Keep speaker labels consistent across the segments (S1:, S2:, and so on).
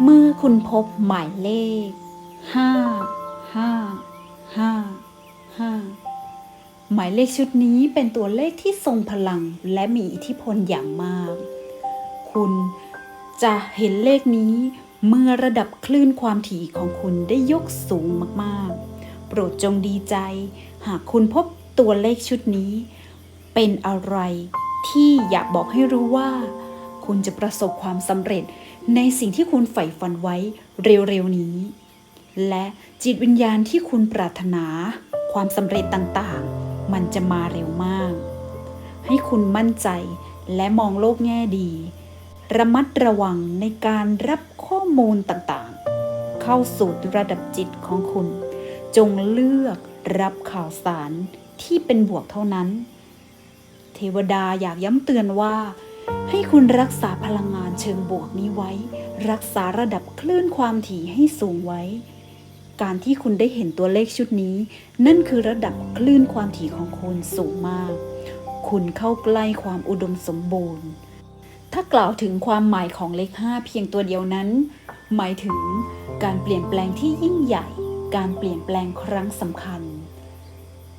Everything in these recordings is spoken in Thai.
S1: เมื่อคุณพบหมายเลขห้าห้าห้าห้าหมายเลขชุดนี้เป็นตัวเลขที่ทรงพลังและมีอิทธิพลอย่างมาก คุณจะเห็นเลขนี้เมื่อระดับคลื่นความถี่ของคุณได้ยกสูงมากๆ โปรดจงดีใจ หากคุณพบตัวเลขชุดนี้ เป็นอะไรที่อยากบอกให้รู้ว่า คุณจะประสบความสำเร็จในสิ่งที่คุณใฝ่ฝันไว้เร็วๆนี้ และจิตวิญญาณที่คุณปรารถนา ความสำเร็จต่างๆ มันจะมาเร็วมาก ให้คุณมั่นใจและมองโลกแง่ดี ระมัดระวังในการรับข้อมูลต่างๆ เข้าสู่ระดับจิตของคุณ จงเลือกรับข่าวสารที่เป็นบวกเท่านั้น เทวดาอยากย้ำเตือนว่า ให้คุณรักษาพลังงานเชิงบวกนี้ไว้ รักษาระดับคลื่นความถี่ให้สูงไว้ การที่คุณได้เห็นตัวเลขชุดนี้ นั่นคือระดับคลื่นความถี่ของคุณสูงมาก คุณเข้าใกล้ความอุดมสมบูรณ์ ถ้ากล่าวถึงความหมายของเลข 5 เพียงตัวเดียวนั้น หมายถึงการเปลี่ยนแปลงที่ยิ่งใหญ่ การเปลี่ยนแปลงครั้งสำคัญ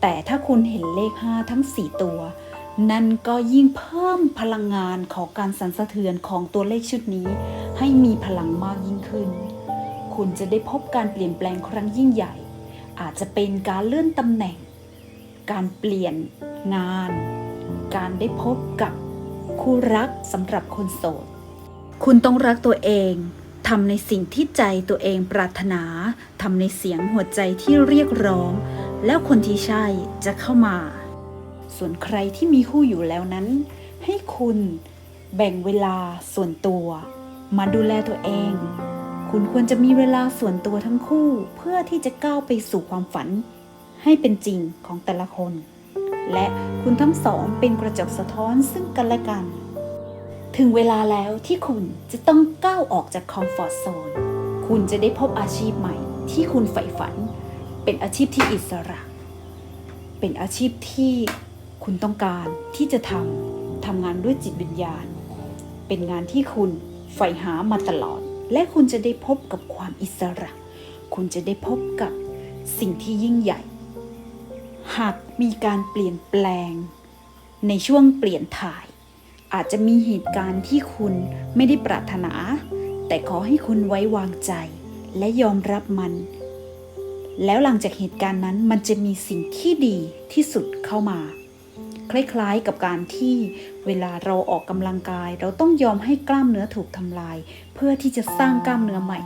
S1: แต่ถ้าคุณเห็นเลข 5 ทั้ง 4 ตัว นั่นก็ยิ่งเพิ่มพลังงานของการสั่นสะเทือนของตัวเลขชุดนี้ ให้มีพลังมากยิ่งขึ้น คุณจะได้พบการเปลี่ยนแปลงครั้งยิ่งใหญ่ อาจจะเป็นการเลื่อนตำแหน่ง การเปลี่ยนงาน การได้พบกับคู่รักสำหรับคนโสด คุณต้องรักตัวเองทำในสิ่งที่ใจตัวเองปรารถนาทำในเสียงหัวใจที่เรียกร้อง แล้วคนที่ใช่จะเข้ามา ส่วนใครที่มีคู่อยู่แล้วนั้น ให้คุณแบ่งเวลาส่วนตัว มาดูแลตัวเอง คุณควรจะมีเวลาส่วนตัวทั้งคู่ เพื่อที่จะก้าวไปสู่ความฝัน ให้เป็นจริงของแต่ละคน และคุณทั้งสองเป็นกระจกสะท้อนซึ่งกันและกัน ถึงเวลาแล้วที่คุณจะต้องก้าวออกจากคอมฟอร์ทโซน คุณจะได้พบอาชีพใหม่ ที่คุณใฝ่ฝัน เป็นอาชีพที่อิสระ เป็นอาชีพที่ คุณต้องการที่จะทำทำงานด้วยจิตวิญญาณ เป็นงานที่คุณใฝ่หามาตลอด และคุณจะได้พบกับความอิสระ คุณจะได้พบกับสิ่งที่ยิ่งใหญ่ หากมีการเปลี่ยนแปลง ในช่วงเปลี่ยนถ่าย อาจจะมีเหตุการณ์ที่คุณไม่ได้ปรารถนา แต่ขอให้คุณไว้วางใจ และยอมรับมัน แล้วหลังจากเหตุการณ์นั้นมันจะมีสิ่งที่ดีที่สุดเข้ามา คล้ายๆกับการที่เวลาเราออกกำลังกาย เราต้องยอมให้กล้ามเนื้อถูกทำลาย เพื่อที่จะสร้างกล้ามเนื้อใหม่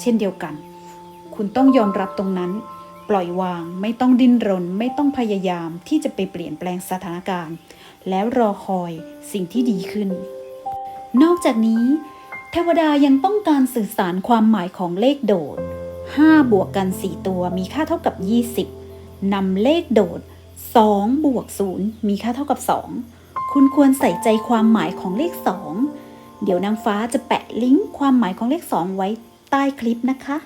S1: เช่นเดียวกัน คุณต้องยอมรับตรงนั้น ปล่อยวางไม่ต้องดิ้นรน ไม่ต้องพยายามที่จะไปเปลี่ยนแปลงสถานการณ์ แล้วรอคอยสิ่งที่ดีขึ้น นอกจากนี้ เทวดายังต้องการสื่อสารความหมายของเลขโดด 5 บวกกัน 4 ตัวมีค่าเท่ากับ 20นำเลขโดด 2บวก0มีค่าเท่ากับ 2 คุณควรใส่ใจความหมายของเลข 2 เดี๋ยวนางฟ้าจะแปะลิงก์ความหมายของเลข 2 ไว้ใต้คลิปนะคะ